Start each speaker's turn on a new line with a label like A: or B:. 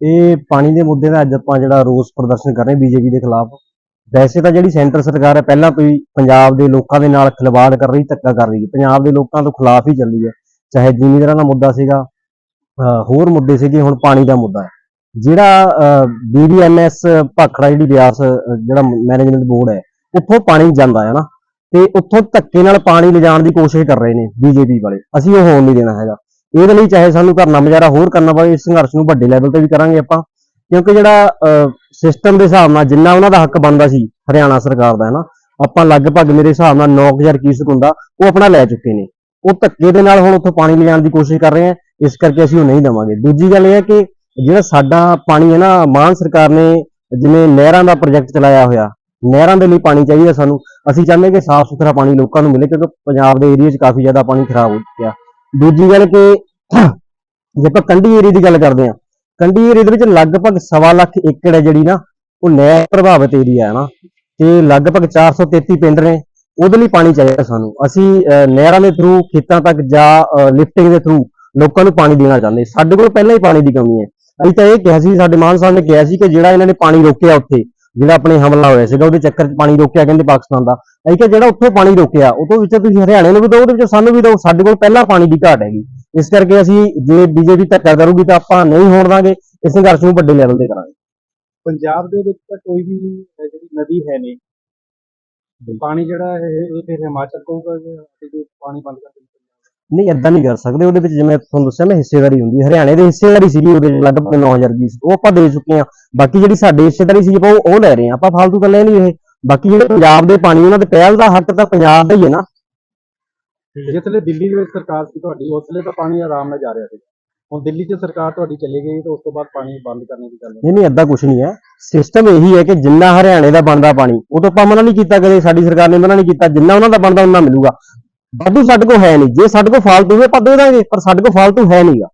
A: ਇਹ ਪਾਣੀ ਦੇ ਮੁੱਦੇ ਦਾ ਅੱਜ ਆਪਾਂ ਜਿਹੜਾ ਰੋਸ ਪ੍ਰਦਰਸ਼ਨ ਕਰ ਰਹੇ ਬੀਜੇਪੀ ਦੇ ਖਿਲਾਫ। ਵੈਸੇ ਤਾਂ ਜਿਹੜੀ ਸੈਂਟਰ ਸਰਕਾਰ ਹੈ, ਪਹਿਲਾਂ ਤੋਂ ਹੀ ਪੰਜਾਬ ਦੇ ਲੋਕਾਂ ਦੇ ਨਾਲ ਖਿਲਵਾੜ ਕਰ ਰਹੀ, ਧੱਕਾ ਕਰ ਰਹੀ ਹੈ। ਪੰਜਾਬ ਦੇ ਲੋਕਾਂ ਤੋਂ ਖਿਲਾਫ ਹੀ ਚੱਲੀ ਹੈ। ਚਾਹੇ ਜ਼ਿਮੀਂਦਾਰਾਂ ਦਾ ਮੁੱਦਾ ਸੀਗਾ ਹੋਰ ਮੁੱਦੇ ਸੀਗੇ, ਹੁਣ ਪਾਣੀ ਦਾ ਮੁੱਦਾ ਹੈ। ਜਿਹੜਾ ਬੀਬੀਐਮਐਸ ਭਾਖੜਾ ਜਿਹੜੀ ਬਿਆਸ ਜਿਹੜਾ ਮੈਨੇਜਮੈਂਟ ਬੋਰਡ ਹੈ, ਉੱਥੋਂ ਪਾਣੀ ਜਾਂਦਾ ਹੈ ਨਾ। ਤੇ ਉੱਥੋਂ ਧੱਕੇ ਨਾਲ ਪਾਣੀ ਲਿਜਾਣ ਦੀ ਕੋਸ਼ਿਸ਼ ਕਰ ਰਹੇ ਨੇ ਬੀਜੇਪੀ ਵਾਲੇ। ਅਸੀਂ ਉਹ ਹੋਣ ਨਹੀਂ ਦੇਣਾ ਹੈਗਾ। ਇਹਦੇ ਲਈ ਚਾਹੇ ਸਾਨੂੰ ਧਰਨਾ ਮੁਜ਼ਾਹਰਾ ਹੋਰ ਕਰਨਾ ਪਵੇ, ਇਸ ਸੰਘਰਸ਼ ਨੂੰ ਵੱਡੇ ਲੈਵਲ ਤੇ ਵੀ ਕਰਾਂਗੇ ਆਪਾਂ। ਕਿਉਂਕਿ ਜਿਹੜਾ ਸਿਸਟਮ ਦੇ ਹਿਸਾਬ ਨਾਲ ਜਿੰਨਾ ਉਹਨਾਂ ਦਾ ਹੱਕ ਬਣਦਾ ਸੀ, ਹਰਿਆਣਾ ਸਰਕਾਰ ਦਾ ਹੈ ਨਾ ਆਪਾਂ ਲਗਭਗ ਮੇਰੇ ਹਿਸਾਬ ਨਾਲ 9000 ਕਿਊਸਕ ਹੁੰਦਾ ਉਹ ਆਪਣਾ ਲੈ ਚੁੱਕੇ ਨੇ। ਉਹ ਧੱਕੇ ਦੇ ਨਾਲ ਹੁਣ ਉੱਥੋਂ ਪਾਣੀ ਲਿਜਾਣ ਦੀ ਕੋਸ਼ਿਸ਼ ਕਰ ਰਹੇ ਆ, ਇਸ ਕਰਕੇ ਅਸੀਂ ਉਹ ਨਹੀਂ ਦੇਵਾਂਗੇ। ਦੂਜੀ ਗੱਲ ਇਹ ਹੈ ਕਿ ਜਿਹੜਾ ਸਾਡਾ ਪਾਣੀ ਹੈ ਨਾ, ਮਾਨ ਸਰਕਾਰ ਨੇ ਜਿਵੇਂ ਨਹਿਰਾਂ ਦਾ ਪ੍ਰੋਜੈਕਟ ਚਲਾਇਆ ਹੋਇਆ, ਨਹਿਰਾਂ ਦੇ ਲਈ ਪਾਣੀ ਚਾਹੀਦਾ ਸਾਨੂੰ। ਅਸੀਂ ਚਾਹੁੰਦੇ ਕਿ ਸਾਫ਼ ਸੁਥਰਾ ਪਾਣੀ ਲੋਕਾਂ ਨੂੰ ਮਿਲੇ, ਕਿਉਂਕਿ ਪੰਜਾਬ ਦੇ ਏਰੀਆ 'ਚ ਕਾਫੀ ਜ਼ਿਆਦਾ ਪਾਣੀ ਖਰਾਬ ਹੋ ਚੁੱਕਿਆ। ਦੂਜੀ ਗੱਲ ਕਿ ਜੇ ਆਪਾਂ ਕੰਢੀ ਏਰੀਆ ਦੀ ਗੱਲ ਕਰਦੇ ਹਾਂ ਕੰਢੀ ਏਰੀਆ ਦੇ ਵਿੱਚ ਲਗਭਗ ਸਵਾ ਲੱਖ ਏਕੜ ਹੈ ਜਿਹੜੀ ਨਾ ਉਹ ਨਹਿਰ ਪ੍ਰਭਾਵਿਤ ਏਰੀਆ ਹੈ ਨਾ। ਤੇ ਲਗਭਗ 433 ਪਿੰਡ ਨੇ ਉਹਦੇ ਲਈ ਪਾਣੀ ਚਾਹੀਦਾ ਸਾਨੂੰ। ਅਸੀਂ ਅਹ, ਨਹਿਰਾਂ ਦੇ ਥਰੂ ਖੇਤਾਂ ਤੱਕ ਜਾਂ ਲਿਫਟਿੰਗ ਦੇ ਥਰੂ ਲੋਕਾਂ ਨੂੰ ਪਾਣੀ ਦੇਣਾ ਚਾਹੁੰਦੇ ਸਾਡੇ ਕੋਲ ਪਹਿਲਾਂ ਹੀ ਪਾਣੀ ਦੀ ਕਮੀ ਹੈ। ਅਸੀਂ ਤਾਂ ਇਹ ਕਿਹਾ ਸੀ ਸਾਡੇ ਮਾਨ ਸਾਹਿਬ ਨੇ ਕਿਹਾ ਸੀ ਕਿ ਜਿਹੜਾ ਇਹਨਾਂ ਨੇ ਪਾਣੀ ਰੋਕਿਆ ਉੱਥੇ ਜਿਹੜਾ ਆਪਣੇ ਹਮਲਾ ਹੋਇਆ ਸੀਗਾ ਉਹਦੇ ਚੱਕਰ 'ਚ ਪਾਣੀ ਰੋਕਿਆ ਕਹਿੰਦੇ ਪਾਕਿਸਤਾਨ ਦਾ। ਅਸੀਂ ਕਿਹਾ ਜਿਹੜਾ ਉੱਥੋਂ ਪਾਣੀ ਰੋਕਿਆ ਉਹ ਤੋਂ ਵਿੱਚ ਤੁਸੀਂ ਹਰਿਆਣੇ ਨੂੰ ਵੀ ਦਿਓ ਉਹਦੇ ਵਿੱਚ ਸਾਨੂੰ ਵੀ ਦਿਓ ਸਾਡੇ ਕੋਲ ਪਹਿਲਾਂ ਪਾਣੀ ਦੀ ਘਾਟ ਹੈਗੀ। ਇਸ ਕਰਕੇ ਅਸੀਂ ਜੇ ਬੀਜੇਪੀ ਧੱਕਾ ਕਰੂਗੀ ਤਾਂ ਆਪਾਂ ਨਹੀਂ ਹੋਣ ਦਾਂਗੇ ਇਸ ਸੰਘਰਸ਼ ਨੂੰ ਵੱਡੇ ਲੈਵਲ ਤੇ ਕਰਾਂਗੇ।
B: ਪੰਜਾਬ ਦੇ ਵਿੱਚ ਤਾਂ ਕੋਈ ਵੀ ਜਿਹੜੀ ਨਦੀ ਹੈ ਨਹੀਂ। ਪਾਣੀ ਜਿਹੜਾ ਹੈ ਇਹ ਫਿਰ ਹਿਮਾਚਲ ਕਹੂਗਾ ਕਿ ਪਾਣੀ ਬੰਦ ਕਰ
A: ਨਹੀਂ ਏਦਾਂ ਨਹੀਂ ਕਰ ਸਕਦੇ। ਉਹਦੇ ਵਿੱਚ ਜਿਵੇਂ ਤੁਹਾਨੂੰ ਦੱਸਿਆ ਮੈਂ ਹਿੱਸੇਦਾਰੀ ਹੁੰਦੀ ਹੈ। ਹਰਿਆਣੇ ਦੇ ਹਿੱਸੇਦਾਰੀ ਸੀਗੀ ਉਹਦੇ ਲਗਭਗ 9000 ਦੀ ਉਹ ਆਪਾਂ ਦੇ ਚੁੱਕੇ ਹਾਂ। ਬਾਕੀ ਜਿਹੜੀ ਸਾਡੀ ਹਿੱਸੇਦਾਰੀ ਸੀ ਆਪਾਂ ਉਹ ਲੈ ਰਹੇ ਹਾਂ। ਆਪਾਂ ਫालतू ਤਾਂ ਲੈ ਨਹੀਂ ਰਹੇ। ਬਾਕੀ ਜਿਹੜੇ ਪੰਜਾਬ ਦੇ ਪਾਣੀ ਉਹਨਾਂ ਦੇ ਪਹਿਲ ਦਾ ਹੱਕ ਤਾਂ ਪੰਜਾਬ ਦਾ ਹੀ ਹੈ ਨਾ।
B: ਜਿਸਲੇ ਦਿੱਲੀ ਦੇ ਸਰਕਾਰ ਸੀ ਤੁਹਾਡੀ ਉਸਲੇ ਤਾਂ ਪਾਣੀ ਆਰਾਮ ਨਾਲ ਜਾ ਰਿਹਾ ਸੀ। ਹੁਣ ਦਿੱਲੀ 'ਚ ਸਰਕਾਰ ਤੁਹਾਡੀ ਚਲੀ ਗਈ ਤਾਂ ਉਸ ਤੋਂ ਬਾਅਦ ਪਾਣੀ ਬੰਦ ਕਰਨੇ ਦੀ ਗੱਲ
A: ਨਹੀਂ ਨਹੀਂ ਏਦਾਂ ਕੁਝ ਨਹੀਂ ਹੈ। ਸਿਸਟਮ ਇਹੀ ਹੈ ਕਿ ਜਿੰਨਾ ਹਰਿਆਣੇ ਦਾ ਬਣਦਾ ਪਾਣੀ ਉਹ ਤੋਂ ਆਪਾਂ ਮਨਾ ਨਹੀਂ ਕੀਤਾ ਕਦੇ। ਸਾਡੀ ਸਰਕਾਰ ਨੇ ਮਨਾ ਨਹੀਂ ਕੀਤਾ। ਜਿੰਨਾ ਉਹਨਾਂ ਦਾ ਬਣਦਾ ਉਹਨਾਂ ਮਿਲੂਗਾ। ਵਾਧੂ ਸਾਡੇ ਕੋਲ ਹੈ ਨਹੀਂ। ਜੇ ਸਾਡੇ ਕੋਲ ਫਾਲਤੂ ਹੋਵੇ ਆਪਾਂ ਦੇ ਦਾਂਗੇ, ਪਰ ਸਾਡੇ ਕੋਲ ਫਾਲਤੂ ਹੈ ਨਹੀਂਗਾ